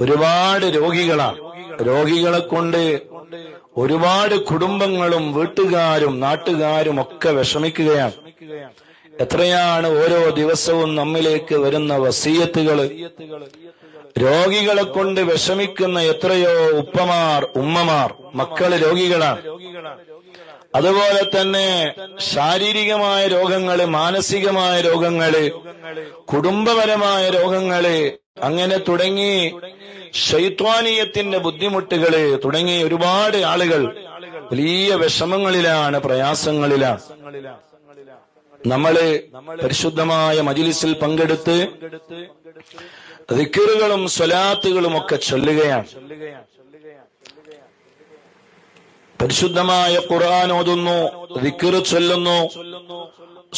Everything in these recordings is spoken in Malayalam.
ഒരുപാട് രോഗികളാണ് രോഗികളെ കൊണ്ട് ഒരുപാട് കുടുംബങ്ങളും വീട്ടുകാരും നാട്ടുകാരും ഒക്കെ വിഷമിക്കുകയാണ്. എത്രയാണ് ഓരോ ദിവസവും നമ്മിലേക്ക് വരുന്ന വസീയത്തുകൾ. രോഗികളെ കൊണ്ട് വിഷമിക്കുന്ന എത്രയോ ഉപ്പമാർ ഉമ്മമാർ മക്കൾ രോഗികളാണ്. അതുപോലെ തന്നെ ശാരീരികമായ രോഗങ്ങൾ മാനസികമായ രോഗങ്ങൾ കുടുംബപരമായ രോഗങ്ങൾ അങ്ങനെ തുടങ്ങി ശൈത്വാനീയത്തിന്റെ ബുദ്ധിമുട്ടുകൾ തുടങ്ങി ഒരുപാട് ആളുകൾ വലിയ വിഷമങ്ങളിലാണ് പ്രയാസങ്ങളിലാണ്. നമ്മൾ പരിശുദ്ധമായ മജിലിസിൽ പങ്കെടുത്ത് റിക്കറുകളും സ്വലാത്തുകളും ഒക്കെ ചൊല്ലുകയാണ്. പരിശുദ്ധമായ ഖുർആൻ ഓതുന്നു റിക്കറ് ചൊല്ലുന്നു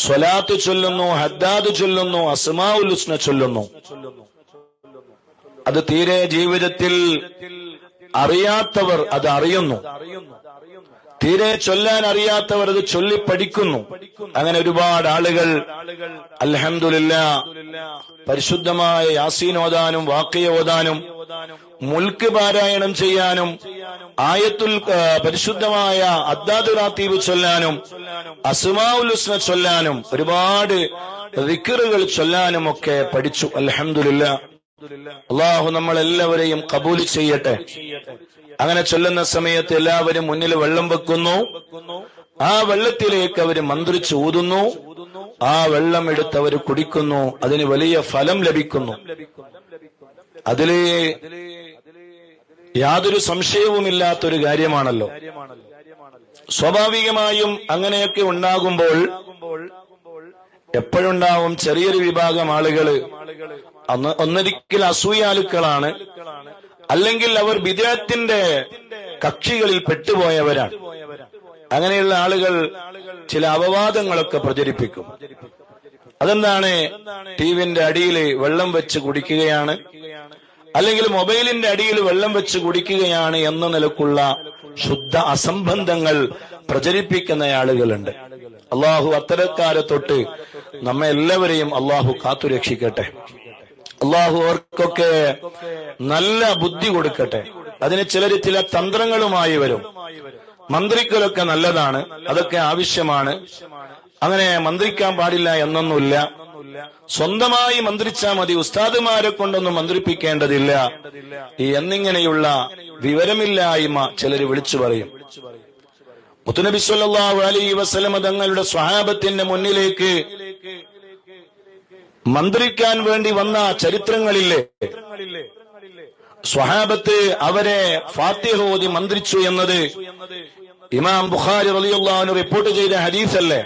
സ്വലാത്ത് ചൊല്ലുന്നു ഹദ്ദാദ് ചൊല്ലുന്നു അസ്മാഉൽ ഹുസ്ന ചൊല്ലുന്നു. അത് തീരെ ജീവിതത്തിൽ അറിയാത്തവർ അത് അറിയുന്നു. തീരെ ചൊല്ലാൻ അറിയാത്തവർ അത് ചൊല്ലി പഠിക്കുന്നു. അങ്ങനെ ഒരുപാട് ആളുകൾ അലഹമില്ല പരിശുദ്ധമായ യാസീൻ ഓതാനും വാക്കിയ ഓതാനും മുൽക്ക് പാരായണം ചെയ്യാനും ആയത്തുൽ പരിശുദ്ധമായ അദ്ദാദ് റാത്തീബ് ചൊല്ലാനും അസ്മാഉൽ ഹുസ്ന ചൊല്ലാനും ഒരുപാട് റിക്കറുകൾ ചൊല്ലാനും ഒക്കെ പഠിച്ചു. അൽഹംദുലില്ല അള്ളാഹു നമ്മൾ എല്ലാവരെയും കബൂൽ ചെയ്യട്ടെ. അങ്ങനെ ചൊല്ലുന്ന സമയത്ത് എല്ലാവരും മുന്നിൽ വെള്ളം വെക്കുന്നു. ആ വെള്ളത്തിലേക്ക് അവർ മന്ത്രിച്ച് ഊതുന്നു. ആ വെള്ളം എടുത്ത് അവർ കുടിക്കുന്നു. അതിന് വലിയ ഫലം ലഭിക്കുന്നു. അതിൽ യാതൊരു സംശയവുമില്ലാത്തൊരു കാര്യമാണല്ലോ. സ്വാഭാവികമായും അങ്ങനെയൊക്കെ ഉണ്ടാകുമ്പോൾ എപ്പോഴുണ്ടാവും ചെറിയൊരു വിഭാഗം ആളുകൾ അന്ന് ഒന്നൊരിക്കൽ അസൂയാലുക്കളാണ്. അല്ലെങ്കിൽ അവർ വിദേഹത്തിന്റെ കക്ഷികളിൽ പെട്ടുപോയവരാണ്. അങ്ങനെയുള്ള ആളുകൾ ചില അപവാദങ്ങളൊക്കെ പ്രചരിപ്പിക്കും. അതെന്താണ്? ടിവിന്റെ അടിയിൽ വെള്ളം വെച്ച് കുടിക്കുകയാണ്. അല്ലെങ്കിൽ മൊബൈലിന്റെ അടിയിൽ വെള്ളം വെച്ച് കുടിക്കുകയാണ് എന്ന നിലക്കുള്ള ശുദ്ധ അസംബന്ധങ്ങൾ പ്രചരിപ്പിക്കുന്ന ആളുകളുണ്ട്. അള്ളാഹു അത്തരക്കാരെ തൊട്ട് നമ്മെ എല്ലാവരെയും അള്ളാഹു കാത്തുരക്ഷിക്കട്ടെ അള്ളാഹു അവർക്കൊക്കെ നല്ല ബുദ്ധി കൊടുക്കട്ടെ. അതിന് ചിലർ ചില തന്ത്രങ്ങളുമായി വരും. മന്ത്രിക്കലൊക്കെ നല്ലതാണ്. അതൊക്കെ ആവശ്യമാണ്. അങ്ങനെ മന്ത്രിക്കാൻ പാടില്ല എന്നൊന്നുമില്ല. സ്വന്തമായി മന്ത്രിച്ചാൽ മതി. ഉസ്താദുമാരെ കൊണ്ടൊന്നും മന്ത്രിപ്പിക്കേണ്ടതില്ല. എന്നിങ്ങനെയുള്ള വിവരമില്ലായ്മ ചിലർ വിളിച്ചു പറയും. മുത്തുനബി സല്ലല്ലാഹു അലൈഹി വസല്ലമ തങ്ങളുടെ സ്വഹാബത്തിന്റെ മുന്നിലേക്ക് മന്ത്രിക്കാൻ വേണ്ടി വന്ന ചരിത്രങ്ങളില്ലേ സ്വഹാബത്ത് അവരെ ഫാത്തിഹോദി മന്ത്രിച്ചു എന്നത് ഇമാം ബുഖാരി റളിയല്ലാഹു റിപ്പോർട്ട് ചെയ്ത ഹദീസല്ലേ?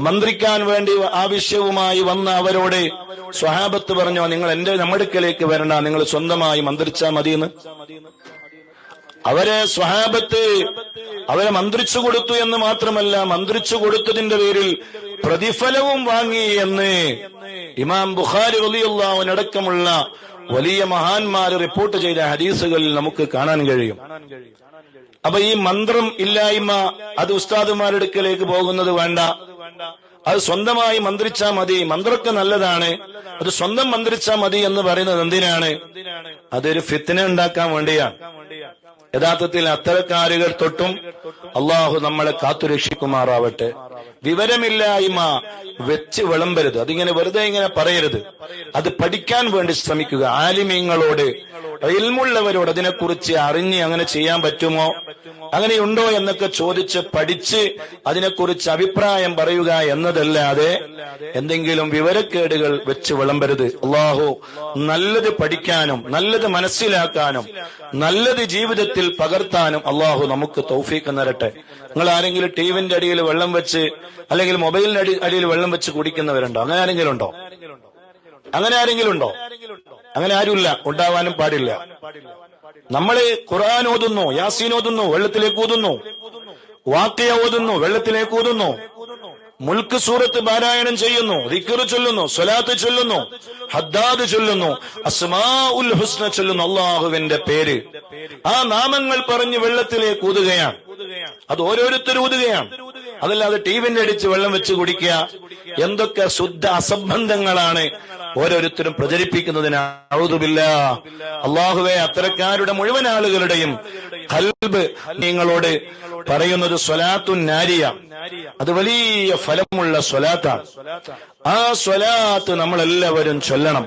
മന്ത്രിക്കാൻ വേണ്ടി ആവശ്യവുമായി വന്ന അവരോട് സ്വഹാബത്ത് പറഞ്ഞോ നിങ്ങൾ എന്റെ നമ്മടുക്കലേക്ക് വരണ്ട നിങ്ങൾ സ്വന്തമായി മന്ത്രിച്ചാ മതിയെന്ന്. അവരെ സ്വഹാബത്ത് അവരെ മന്ത്രിച്ചു കൊടുത്തു എന്ന് മാത്രമല്ല മന്ത്രിച്ചു കൊടുത്തതിന്റെ പേരിൽ പ്രതിഫലവും വാങ്ങി എന്ന് ഇമാം ബുഖാരി വലിയുള്ളവനടക്കമുള്ള വലിയ മഹാന്മാർ റിപ്പോർട്ട് ചെയ്ത ഹദീസുകളിൽ നമുക്ക് കാണാൻ കഴിയും. അപ്പൊ ഈ മന്ത്രം ഇല്ലായ്മ അത് ഉസ്താദുമാരെടുക്കലേക്ക് പോകുന്നത് വേണ്ട. അത് സ്വന്തമായി മന്ത്രിച്ചാ മതി. മന്ത്രമൊക്കെ നല്ലതാണ്. അത് സ്വന്തം മന്ത്രിച്ചാ മതി എന്ന് പറയുന്നത് എന്തിനാണ്? അതൊരു ഫിത്തിനെ ഉണ്ടാക്കാൻ വേണ്ടിയാണ്. യഥാർത്ഥത്തിൽ അത്തരക്കാരുകൾ തൊട്ടും അള്ളാഹു നമ്മളെ കാത്തുരക്ഷിക്കുമാറാവട്ടെ. വിവരമില്ലായ്മ വെച്ച് വിളമ്പരുത്. അതിങ്ങനെ വെറുതെ ഇങ്ങനെ പറയരുത്. അത് പഠിക്കാൻ വേണ്ടി ശ്രമിക്കുക. ആലിമ്യങ്ങളോട് ഇൽമുള്ളവരോട് അതിനെക്കുറിച്ച് അറിഞ്ഞ് അങ്ങനെ ചെയ്യാൻ പറ്റുമോ? അങ്ങനെയുണ്ടോ എന്നൊക്കെ ചോദിച്ച് പഠിച്ച് അതിനെക്കുറിച്ച് അഭിപ്രായം പറയുക എന്നതല്ലാതെ എന്തെങ്കിലും വിവരക്കേടുകൾ വെച്ച് വിളമ്പരുത്. അള്ളാഹു നല്ലത് പഠിക്കാനും നല്ലത് മനസ്സിലാക്കാനും നല്ലത് ജീവിതത്തിൽ പകർത്താനും അള്ളാഹു നമുക്ക് തൗഫീക്ക് നരട്ടെ നിങ്ങൾ ആരെങ്കിലും ടിവിന്റെ അടിയിൽ വെള്ളം വെച്ച് അല്ലെങ്കിൽ മൊബൈലിന്റെ അടി അടിയിൽ വെള്ളം വെച്ച് കുടിക്കുന്നവരുണ്ടോ? അങ്ങനെ ആരെങ്കിലും ഉണ്ടോ? അങ്ങനെ ആരെങ്കിലും ഉണ്ടോ? അങ്ങനെ ആരുമില്ല. ഉണ്ടാവാനും പാടില്ല. നമ്മൾ ഖുർആൻ ഓതുന്നു യാസീൻ ഓതുന്നു വെള്ളത്തിലേക്ക് ഊതുന്നു. വാക്കിയ ഓതുന്നു വെള്ളത്തിലേക്ക് ഊതുന്നു. മുൽക്ക് സൂറത്ത് പാരായണം ചെയ്യുന്നു റിക്കറ് ചൊല്ലുന്നു സ്വലാത്ത് ചൊല്ലുന്നു ഹദ്ദാദ് ചൊല്ലുന്നു അസ്മാ ഉൽ ഹുസ്ന ചൊല്ലുന്നു അള്ളാഹുവിന്റെ പേര്. ആ നാമങ്ങൾ പറഞ്ഞ് വെള്ളത്തിലേക്ക് ഊതുകയാണ്. അത് ഓരോരുത്തർ ഊതുകയാണ്. അതല്ലാതെ ടീവിന്റെ അടിച്ച് വെള്ളം വെച്ച് കുടിക്കുക എന്തൊക്കെ ശുദ്ധ അസംബന്ധങ്ങളാണ്. ഓരോരുത്തരും പ്രചരിപ്പിക്കുന്നതിന് അഴുതുമില്ല അള്ളാഹുവെ അത്തരക്കാരുടെ മുഴുവൻ ആളുകളുടെയും കൽബ് നിങ്ങളോട് പറയുന്നത് സ്വലാത്തു നാരിയ. അത് വലിയ ഫലമുള്ള സ്വലാത്താണ്. ആ സ്വലാത്ത് നമ്മളെല്ലാവരും ചൊല്ലണം.